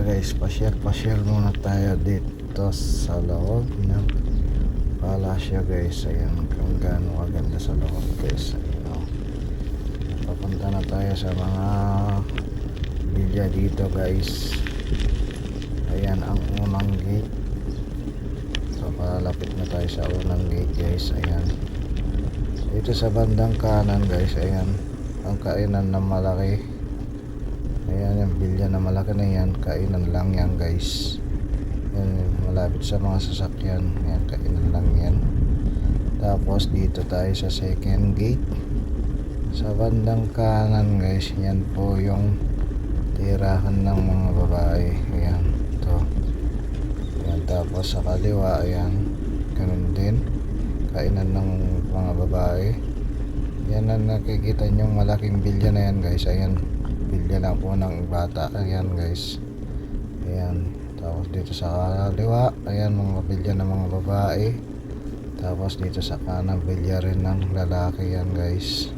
Tara guys, pasyal-pasyal muna tayo dito sa loob ng palasyo guys. Ayan, kung gaano kaganda sa loob guys. Ayan, oh. Papunta na tayo sa mga bilya dito guys. Ayan ang unang gate. So palapit na tayo sa unang gate guys. Ayan. Dito sa bandang kanan guys, ayan. Ang kainan na malaki. Bilya na malaki na yan. Kainan lang yan guys. Yan, malapit sa mga sasakyan. Ayan, kainan lang yan. Tapos dito tayo sa second gate. Sa bandang kanan guys, yan po yung tirahan ng mga babae. Ayan, ito. Ayan, tapos sa kaliwa, ayan, ganun din. Kainan ng mga babae. Yan ang nakikita nyo malaking bilya na yan guys. Ayan, bilya na po ng bata. Ayan guys. Ayan. Tapos dito sa kaliwa, ayan mga bilya ng mga babae. Tapos dito sa kanan, bilya rin ng lalaki yan guys.